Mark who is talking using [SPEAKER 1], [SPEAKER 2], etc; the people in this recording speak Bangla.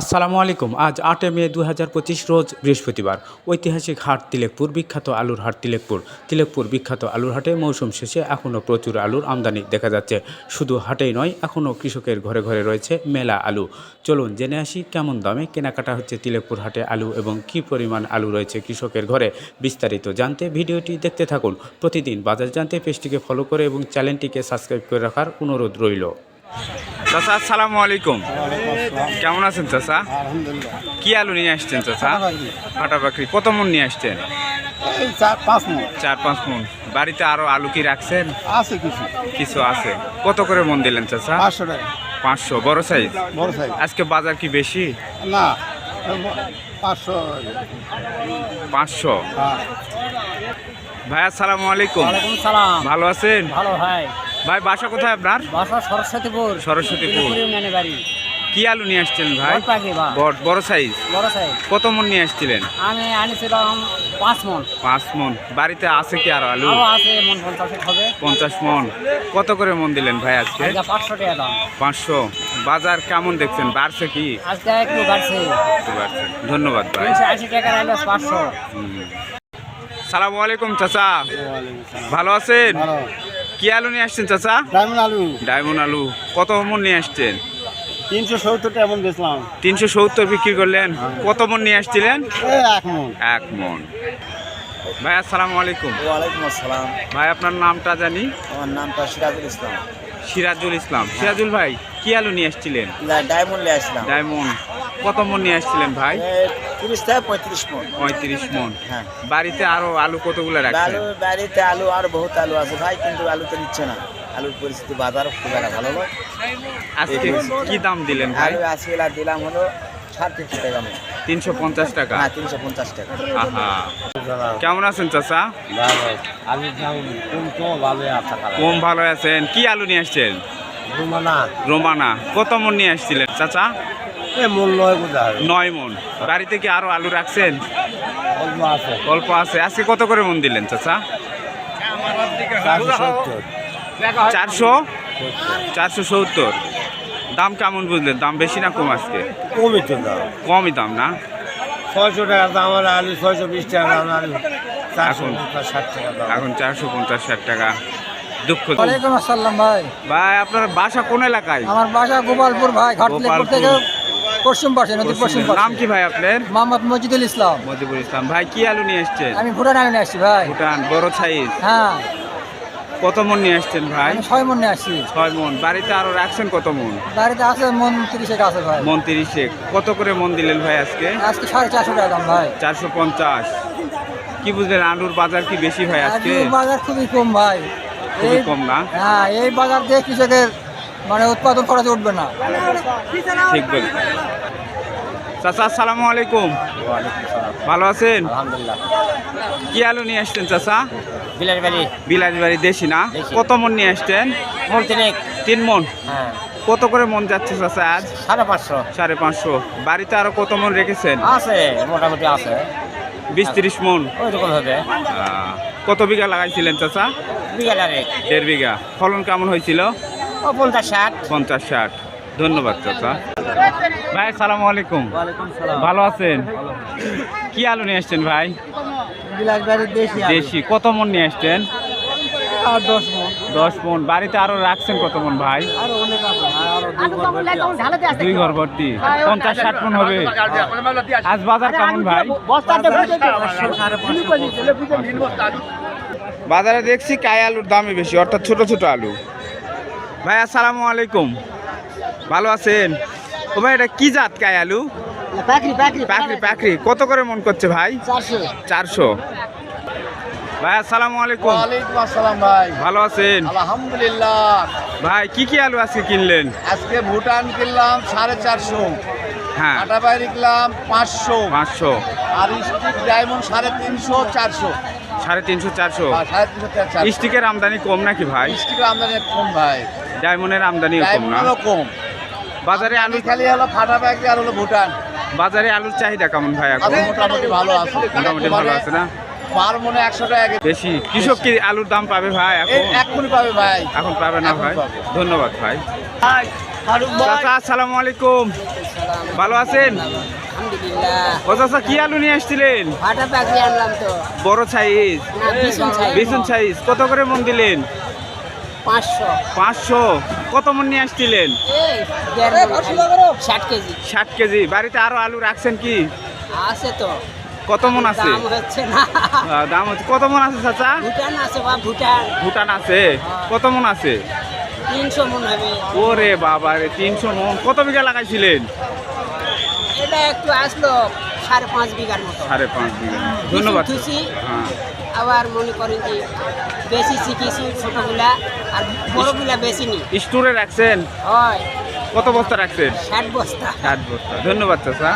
[SPEAKER 1] আসসালামু আলাইকুম। আজ আটই মে দু হাজার পঁচিশ রোজ বৃহস্পতিবার। ঐতিহাসিক হাট তিলেকপুর, বিখ্যাত আলুর হাট তিলেকপুর। তিলেকপুর বিখ্যাত আলুর হাটে মৌসুম শেষে এখনও প্রচুর আলুর আমদানি দেখা যাচ্ছে। শুধু হাটেই নয়, এখনও কৃষকের ঘরে ঘরে রয়েছে মেলা আলু। চলুন জেনে আসি কেমন দামে কেনাকাটা হচ্ছে তিলেকপুর হাটে আলু এবং কী পরিমাণ আলু রয়েছে কৃষকের ঘরে। বিস্তারিত জানতে ভিডিওটি দেখতে থাকুন। প্রতিদিন বাজার জানতে পেজটিকে ফলো করে এবং চ্যানেলটিকে সাবস্ক্রাইব করে রাখার অনুরোধ রইল। চাচা আসসালামু আলাইকুম। কেমন আছেন চাচা? কি আলু নিয়ে আসছেন চাচা? ফাটা পাখরি কত মন নিয়ে আসছেন?
[SPEAKER 2] চার পাঁচ মিনিট
[SPEAKER 1] চার পাঁচ মন। বাড়িতে আরও আলু কি রাখছেন?
[SPEAKER 2] আছে কিছু।
[SPEAKER 1] কিছু আছে। কত করে মন দিলেন চাচা?
[SPEAKER 2] পাঁচশো টাকা।
[SPEAKER 1] পাঁচশো। বড় সাইজ?
[SPEAKER 2] বড় সাইজ।
[SPEAKER 1] আজকে বাজার কি বেশি?
[SPEAKER 2] না পাঁচশো।
[SPEAKER 1] পাঁচশো।
[SPEAKER 2] হ্যাঁ।
[SPEAKER 1] ভাই আসসালামু আলাইকুম।
[SPEAKER 3] সালাম।
[SPEAKER 1] ভালো আছেন?
[SPEAKER 3] ভালো ভাই।
[SPEAKER 1] ভাই বাসা কোথায় আপনার?
[SPEAKER 3] বাসা সরস্বতীপুর।
[SPEAKER 1] সরস্বতীপুর। কি আলু নিয়ে আসছেন ভাই?
[SPEAKER 3] বড়
[SPEAKER 1] সাইজ
[SPEAKER 3] বড় সাইজ
[SPEAKER 1] কত মন নিয়ে আসছিলেন?
[SPEAKER 3] আমি আনিছিলাম পাঁচ মন।
[SPEAKER 1] পাঁচ মন। বাড়িতে আছে কি আর আলু?
[SPEAKER 3] আছে মন পঞ্চাশ হবে।
[SPEAKER 1] পঞ্চাশ মন। কত করে মন দিলেন ভাই আজকে?
[SPEAKER 3] পাঁচশো টাকা দাম।
[SPEAKER 1] পাঁচশো। বাজার কেমন দেখছেন? বাড়ছে কি?
[SPEAKER 3] আজকে একটু বাড়ছে।
[SPEAKER 1] পারছি। ধন্যবাদ ভাই।
[SPEAKER 3] আশি টাকা পাঁচশো।
[SPEAKER 1] সালামু আলাইকুম চাচা। ভালো আছেন?
[SPEAKER 2] ভালো।
[SPEAKER 1] কি আলু নিয়ে আসছেন চাচা?
[SPEAKER 2] ডায়মন্ড আলু।
[SPEAKER 1] ডায়মন্ড আলু। কত মন নিয়ে আসছেন?
[SPEAKER 2] তিনশো সত্তর এমন বেচলাম।
[SPEAKER 1] তিনশো সত্তর বিক্রি করলেন। কত মন নিয়ে আসছিলেন?
[SPEAKER 2] এক মন।
[SPEAKER 1] এক মন। ভাই আসসালামু আলাইকুম।
[SPEAKER 3] ওয়ালাইকুম আসসালাম।
[SPEAKER 1] ভাই আপনার নামটা জানি?
[SPEAKER 3] আমার নামটা সিরাজুল ইসলাম।
[SPEAKER 1] সিরাজুল ইসলাম। সিরাজুল ভাই কি আলু নিয়ে আসছিলেন?
[SPEAKER 3] ডায়মন্ড নিয়ে আসলাম।
[SPEAKER 1] ডায়মন্ড। কত মন নিয়ে আসছিলেন ভাই?
[SPEAKER 3] তিরিশ থেকে পঁয়ত্রিশ মন।
[SPEAKER 1] পঁয়ত্রিশ মন।
[SPEAKER 3] হ্যাঁ।
[SPEAKER 1] বাড়িতে আরও আলু কতগুলো রাখছেন?
[SPEAKER 3] আলু বাড়িতে আলু আর বহুত আলু আছে ভাই কিন্তু আলু তো নিচ্ছে না। আলুর পরিস্থিতি বাজার খুব একটা ভালো নয়।
[SPEAKER 1] আজকে কি দাম দিলেন ভাই?
[SPEAKER 3] আলু আশি দিলাম হলো সাড়ে তিনশো টাকা মতো
[SPEAKER 1] তিনশো পঞ্চাশ টাকা।
[SPEAKER 3] হ্যাঁ তিনশো পঞ্চাশ টাকা।
[SPEAKER 1] আহা। কেমন আছেন চাচা?
[SPEAKER 2] কম ভালো আছে
[SPEAKER 1] কম ভালো আছেন। কি আলু নিয়ে আসছেন?
[SPEAKER 2] রুমানা।
[SPEAKER 1] রোমানা। কত মন নিয়ে আসছিলেন চাচা?
[SPEAKER 2] এ মূল নয় কোথায়
[SPEAKER 1] নয় মন বাড়িতে কি আরও আলু রাখছেন?
[SPEAKER 2] অল্প আছে।
[SPEAKER 1] অল্প আছে। আজকে কত করে মন দিলেন চাচা?
[SPEAKER 2] চারশো
[SPEAKER 1] চারশো? চারশো সত্তর। দাম কেমন বুঝলেন? দাম বেশি না কম আজকে?
[SPEAKER 2] কমই তো দাম।
[SPEAKER 1] কমই দাম না?
[SPEAKER 2] ছয়শো টাকা দাম আর আলু ছয়শো বিশ টাকা দাম আলু
[SPEAKER 1] এখন- এখন চারশো পঞ্চাশ ষাট টাকা। দুঃখ
[SPEAKER 4] ভাই।
[SPEAKER 1] ভাই আপনার বাসা কোন এলাকায়?
[SPEAKER 4] আমার বাসা গোপালপুর ভাই ঘাটলিপুর। থেকে পশ্চিম পাশে নদীর পশ্চিম
[SPEAKER 1] নাম কি ভাই আপনার?
[SPEAKER 4] মোহাম্মদ মজিদুল ইসলাম।
[SPEAKER 1] মজিবুল ইসলাম। ভাই কি আলু নিয়ে
[SPEAKER 4] আমি ভুটান আমিনে আসছি ভাই।
[SPEAKER 1] ভুটান বড় সাইজ?
[SPEAKER 4] হ্যাঁ।
[SPEAKER 1] কত মন নিয়ে আসছেন ভাই?
[SPEAKER 4] ছয় মনে আসছি।
[SPEAKER 1] ছয় মন। বাড়িতে আরও রাখছেন কত মন?
[SPEAKER 4] বাড়িতে আছে মন আছে ভাই।
[SPEAKER 1] মন কত করে মন দিলেন ভাই আজকে?
[SPEAKER 4] আজকে সাড়ে চারশো টাকা দাম ভাই।
[SPEAKER 1] চারশো পঞ্চাশ। কি বুঝলেন আলুর বাজার কি বেশি ভাই আজকে?
[SPEAKER 4] আজকে বাজার খুবই কম ভাই।
[SPEAKER 1] খুবই কম না?
[SPEAKER 4] হ্যাঁ এই বাজার দিয়ে কৃষকের মানে উৎপাদন খরচ উঠবে না।
[SPEAKER 1] ঠিক বলছেন চাচা আসসালামু আলাইকুম। ভালো আছেন?
[SPEAKER 2] আলহামদুলিল্লাহ।
[SPEAKER 1] কি আলু নিয়ে আসছেন চাচা?
[SPEAKER 3] বিলাস বাড়ি
[SPEAKER 1] দেশি না? কত মন নিয়ে আসছেন?
[SPEAKER 3] মন তিনেক।
[SPEAKER 1] তিন মন?
[SPEAKER 3] হ্যাঁ।
[SPEAKER 1] কত করে মন যাচ্ছে চাচা আজ?
[SPEAKER 3] সাড়ে পাঁচশো।
[SPEAKER 1] সাড়ে পাঁচশো। বাড়িতে আরও কত মন রেখেছেন?
[SPEAKER 3] আছে মোটামুটি আছে।
[SPEAKER 1] বিশ তিরিশ মন?
[SPEAKER 3] হবে।
[SPEAKER 1] কত বিঘা লাগাইছিলেন চাচা? দেড় বিঘা। ফলন কেমন হয়েছিল?
[SPEAKER 3] ও পঞ্চাশ ষাট।
[SPEAKER 1] পঞ্চাশ ষাট। ধন্যবাদ চাচা। ভাই সালাম আলাইকুম। ভালো আছেন? কি আলু নিয়ে আসছেন ভাই?
[SPEAKER 4] দেশি
[SPEAKER 1] দেশি। কত মন নিয়ে আসছেন?
[SPEAKER 4] আর দশ মন।
[SPEAKER 1] দশ বাড়িতে আরও রাখছেন কত মন ভাই?
[SPEAKER 4] আর অনেক আছে ভাই, আরও দুই ঘর ভর্তি
[SPEAKER 1] পঞ্চাশ ষাট মন হবে। আজ বাজার কেমন ভাই? বাজারে দেখছি কাই আলুর দামই বেশি অর্থাৎ ছোট ছোট আলু। ভাই আসসালামু আলাইকুম। ভালো আছেন? ও ভাই এটা কি জাত কায় আলু?
[SPEAKER 4] পাখরি পাখরি
[SPEAKER 1] পাখরি পাখরি। কত করে মন করছে ভাই?
[SPEAKER 4] চারশো।
[SPEAKER 1] চারশো। ভাই আসসালামু আলাইকুম।
[SPEAKER 2] ওয়ালাইকুম আসসালাম ভাই।
[SPEAKER 1] ভালো আছেন?
[SPEAKER 2] আলহামদুলিল্লাহ।
[SPEAKER 1] ভাই কি কি আলু আজকে কিনলেন?
[SPEAKER 2] আজকে ভুটান কিনলাম সাড়ে চারশো।
[SPEAKER 1] হ্যাঁ।
[SPEAKER 2] আটা বাইরে কিনলাম পাঁচশো।
[SPEAKER 1] পাঁচশো।
[SPEAKER 2] আর স্টিক ডায়মন্ড সাড়ে তিনশো চারশো।
[SPEAKER 1] সাড়ে তিনশো চারশো।
[SPEAKER 2] আর সাড়ে তিনশো
[SPEAKER 1] স্টিকের আমদানি কম নাকি ভাই?
[SPEAKER 2] স্টিক আমদানি কম ভাই।
[SPEAKER 1] ডায়মন্ডের আমদানিও কম না।
[SPEAKER 2] কম।
[SPEAKER 1] বাজারে আলু
[SPEAKER 2] খালি হলো ফাটা ব্যাগ আর হলো ভুটান।
[SPEAKER 1] বাজারে আলুর চাহিদা কেমন ভাই এখন?
[SPEAKER 2] মোটামুটি ভালো আছে।
[SPEAKER 1] মোটামুটি ভালো আছে না?
[SPEAKER 2] পার মনে একশো টাকা
[SPEAKER 1] বেশি। কৃষক কি আলুর দাম পাবে ভাই এখন?
[SPEAKER 2] পাবে ভাই।
[SPEAKER 1] এখন পাবে না ভাই? ধন্যবাদ ভাই। চাচা আসসালামু আলাইকুম। ভালো আছেন?
[SPEAKER 5] আলহামদুলিল্লাহ।
[SPEAKER 1] ও চাচা কি আলু নিয়ে আসছিলেন?
[SPEAKER 5] ফাটা পাখি আনলাম তো।
[SPEAKER 1] বড় সাইজ?
[SPEAKER 5] বিছুন
[SPEAKER 1] সাইজ। কত করে মন দিলেন?
[SPEAKER 5] পাঁচশো।
[SPEAKER 1] পাঁচশো? কত মন নিয়ে আসছিলেন?
[SPEAKER 5] ষাট কেজি।
[SPEAKER 1] ষাট কেজি। বাড়িতে আরও আলু রাখছেন কি?
[SPEAKER 5] আছে তো।
[SPEAKER 1] কত মন আছে?
[SPEAKER 5] দাম হচ্ছে
[SPEAKER 1] কত মন আছে চাচা?
[SPEAKER 5] ভুটান আছে বা ভুটান।
[SPEAKER 1] ভুটান আছে? কত মন আছে?
[SPEAKER 5] তিনশো মন হবে।
[SPEAKER 1] ওরে বাবা রে তিনশো মন। কত বিঘা লাগাইছিলেন?
[SPEAKER 5] এটা একটু আসলো সাড়ে পাঁচ বিঘার মতো।
[SPEAKER 1] সাড়ে পাঁচ বিঘা। ধন্যবাদ। হ্যাঁ।
[SPEAKER 5] আবার মনে করেন যে বেশি শিখেছি ছোটগুলা আর বড়গুলা বেশি নি
[SPEAKER 1] স্টোরে রাখছেন?
[SPEAKER 5] হয়।
[SPEAKER 1] কত বস্তা রাখছেন?
[SPEAKER 5] ষাট বস্তা।
[SPEAKER 1] ষাট বস্তা। ধন্যবাদ চাচা।